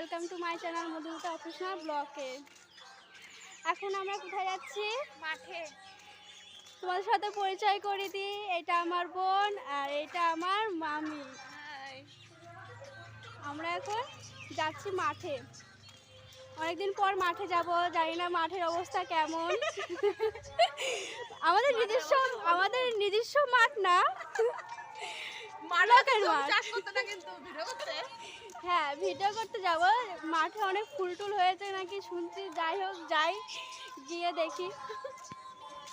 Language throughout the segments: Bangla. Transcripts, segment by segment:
Welcome to my channel Madhumita official ব্লকে এখন আমরা কোথায় যাচ্ছি? মাঠে। তোমাদের সাথে পরিচয় করে দিই এটা আমার বোন আর এটা আমার মামি। আমরা এখন যাচ্ছি মাঠে। অনেকদিন পর মাঠে যাব জানি না মাঠের অবস্থা কেমন। আমাদের নিজস্ব আমাদের নিজস্ব মাঠ না। লোকের মাঠ। হ্যাঁ ভিডিও করতে যাব। মাঠে অনেক ফুল টুল হয়েছে নাকি শুনছি। যাই হোক যাই গিয়ে দেখি।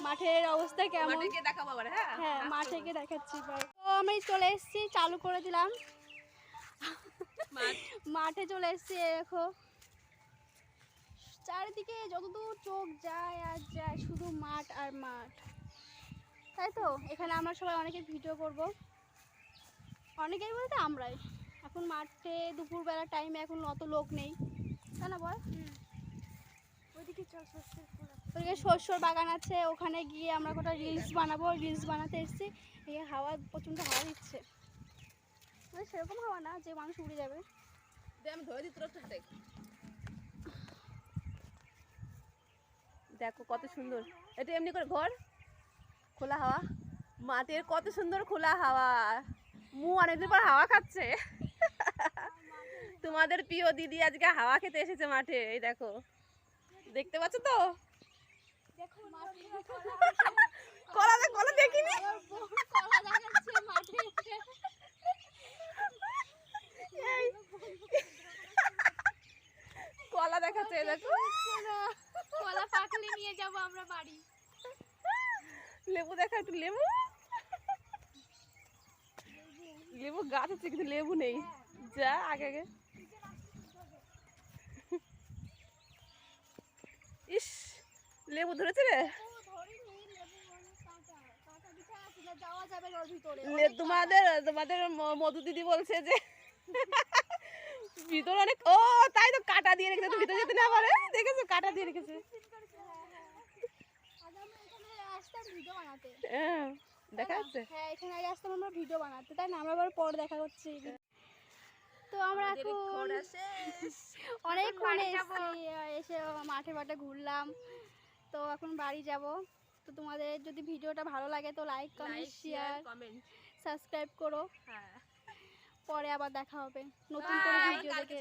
মাঠের অবস্থা কেমন? দেখাবো হ্যাঁ? হ্যাঁ মাঠে গিয়ে দেখাচ্ছি। এবার। তো আমি চলে এসেছি চালু করে দিলাম। মাঠ। মাঠে চলে এসেছি দেখো। চারিদিকে যতদূর চোখ যায় আর যায় শুধু মাঠ আর মাঠ। তাই তো? এখানে আমরা সবাই অনেকে ভিডিও করব। অনেকেই বলতে আমরাই। এখন মাঠে দুপুরবেলা টাইমে এখন অত লোক নেই। তাই না বল? ওইদিকে চল শস্যের শস্যর বাগান আছে ওখানে গিয়ে আমরা কটা রিলস বানাবো। রিলস বানাতে এসেছি। এই হাওয়া প্রচণ্ড হাওয়া দিচ্ছে। মানে সেরকম হাওয়া না যে মানুষ উড়ে যাবে। আমি ধরে দিই তোর দেখ। দেখো কত সুন্দর। এটা এমনি করে ঘর? খোলা হাওয়া? মাঠের কত সুন্দর খোলা হাওয়া। মু অনেকদিন পর হাওয়া খাচ্ছে। তোমাদের প্রিয় দিদি আজকে হাওয়া খেতে এসেছে মাঠে এই দেখো। দেখতে পাচ্ছ তো? কলা দেখ কলা দেখিনি? কলা দেখাচ্ছে দেখো। কলা পাকলে নিয়ে যাব আমরা বাড়ি। লেবু দেখা একটু লেবু? লেবু গাছ আছে কিন্তু লেবু নেই। যা আগে আগে। লেবু ধরেছে রে যাওয়া যাবে না ওর ভিতরে লে- তোমাদের তোমাদের ম- মধু দিদি বলছে যে ভিতরে অনেক ও তাই তো কাটা দিয়ে রেখেছে তো ভিতরে যেতে না পারে। দেখেছ কাটা দিয়ে রেখেছে। ভিডিও বানাতে। হ্যাঁ, দেখা যাচ্ছে হ্যাঁ এখানে আগে আসতাম আমরা ভিডিও বানাতে তাই না? আমরা আবার পর দেখা করছি। তো আমরা এখন অনেকক্ষণ এসে মাঠে মাঠে ঘুরলাম। তো এখন বাড়ি যাব। তো তোমাদের যদি ভিডিওটা ভালো লাগে তো like comment share comment subscribe করো। হ্যাঁ। পরে আবার দেখা হবে। নতুন করে ভিডিও দেখে.